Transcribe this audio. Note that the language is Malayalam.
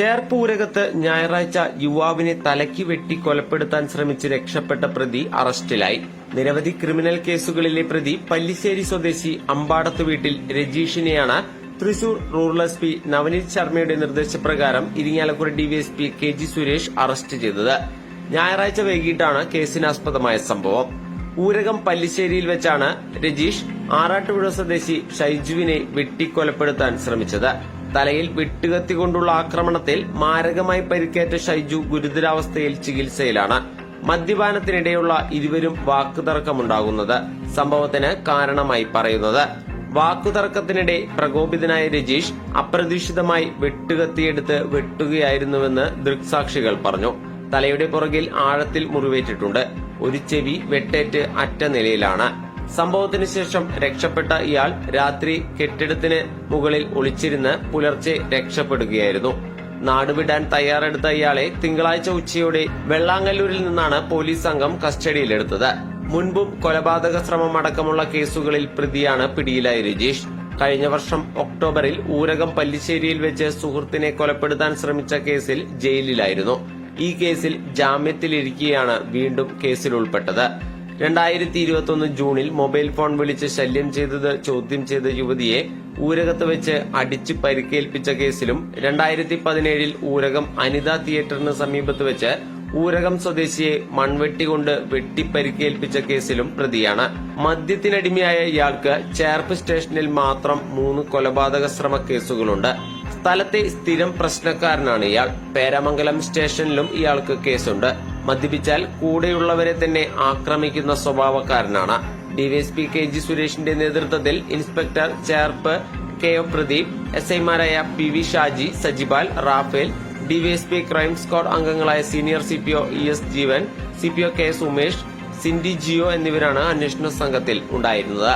ചേർപ്പൂരകത്ത് ഞായറാഴ്ച യുവാവിനെ തലയ്ക്ക് വെട്ടി കൊലപ്പെടുത്താൻ ശ്രമിച്ച് രക്ഷപ്പെട്ട പ്രതി അറസ്റ്റിലായി. നിരവധി ക്രിമിനൽ കേസുകളിലെ പ്രതി പല്ലിശ്ശേരി സ്വദേശി അമ്പാടത്ത് വീട്ടിൽ രജീഷിനെയാണ് Thrissur rural S P Navaneeth ശർമ്മയുടെ നിർദ്ദേശപ്രകാരം Irinjalakuda DYSP K G Suresh arrest ചെയ്തത്. ഞായറാഴ്ച വൈകിട്ടാണ് കേസിനാസ്പദമായ സംഭവം. ഊരകം പല്ലിശ്ശേരിയിൽ വെച്ചാണ് രജീഷ് ആറാട്ടുപുഴ സ്വദേശി ഷൈജുവിനെ വെട്ടിക്കൊലപ്പെടുത്താൻ ശ്രമിച്ചത്. തലയിൽ വെട്ടുകത്തി കൊണ്ടുള്ള ആക്രമണത്തിൽ മാരകമായി പരിക്കേറ്റ ഷൈജു ഗുരുതരാവസ്ഥയിൽ ചികിത്സയിലാണ് മദ്യപാനത്തിനിടെയുള്ള ഇരുവരും വാക്കുതർക്കമുണ്ടാകുന്നത് സംഭവത്തിന് കാരണമായി പറയുന്നത്. വാക്കുതർക്കത്തിനിടെ പ്രകോപിതനായ രജീഷ് അപ്രതീക്ഷിതമായി വെട്ടുകത്തിയെടുത്ത് വെട്ടുകയായിരുന്നുവെന്ന് ദൃക്സാക്ഷികൾ പറഞ്ഞു. തലയുടെ പുറകിൽ ആഴത്തിൽ മുറിവേറ്റിട്ടുണ്ട്. ഒരു ചെവി വെട്ടേറ്റ് അറ്റ നിലയിലാണ് സംഭവത്തിന് ശേഷം രക്ഷപ്പെട്ട ഇയാൾ രാത്രി കെട്ടിടത്തിന് മുകളിൽ ഒളിച്ചിരുന്ന് പുലർച്ചെ രക്ഷപ്പെടുകയായിരുന്നു. നാടുവിടാൻ തയ്യാറെടുത്ത ഇയാളെ തിങ്കളാഴ്ച ഉച്ചയോടെ വെള്ളാങ്കല്ലൂരിൽ നിന്നാണ് പോലീസ് സംഘം കസ്റ്റഡിയിലെടുത്തത്. മുൻപും കൊലപാതക ശ്രമം അടക്കമുള്ള കേസുകളിൽ പ്രതിയാണ് പിടിയിലായ രജീഷ്. കഴിഞ്ഞ വർഷം ഒക്ടോബറിൽ ഊരകം പല്ലിശ്ശേരിയിൽ വെച്ച് സുഹൃത്തിനെ കൊലപ്പെടുത്താൻ ശ്രമിച്ച കേസിൽ ജയിലിലായിരുന്നു. ഈ കേസിൽ ജാമ്യത്തിലിരിക്കെയാണ് വീണ്ടും കേസിൽ ഉൾപ്പെട്ടത്. രണ്ടായിരത്തി ഇരുപത്തൊന്ന് ജൂണിൽ മൊബൈൽ ഫോൺ വിളിച്ച് ശല്യം ചെയ്തത് ചോദ്യം ചെയ്ത യുവതിയെ ഊരകത്ത് വെച്ച് അടിച്ച് പരിക്കേൽപ്പിച്ച കേസിലും രണ്ടായിരത്തി പതിനേഴിൽ ഊരകം അനിത തിയേറ്ററിന് സമീപത്ത് വെച്ച് ഊരകം സ്വദേശിയെ മൺവെട്ടി കൊണ്ട് വെട്ടിപ്പരിക്കേൽപ്പിച്ച കേസിലും പ്രതിയാണ്. മദ്യത്തിനടിമയായ ഇയാൾക്ക് ചേർപ്പ് സ്റ്റേഷനിൽ മാത്രം മൂന്ന് കൊലപാതക ശ്രമ കേസുകളുണ്ട്. സ്ഥലത്തെ സ്ഥിരം പ്രശ്നക്കാരനാണ് ഇയാൾ. പേരാമംഗലം സ്റ്റേഷനിലും ഇയാൾക്ക് കേസുണ്ട്. മദ്യപിച്ചാൽ കൂടെയുള്ളവരെ തന്നെ ആക്രമിക്കുന്ന സ്വഭാവക്കാരനാണ്. ഡിവൈഎസ്പി കെ ജി സുരേഷിന്റെ നേതൃത്വത്തിൽ inspector Cherpu K O Pradeep S ഐമാരായ P V Shaji Sajipal Raphael DYSP crime squad അംഗങ്ങളായ senior C P O E S Jeevan C P O K Sumesh Cindy Geo എന്നിവരാണ് അന്വേഷണ സംഘത്തിൽ ഉണ്ടായിരുന്നത്.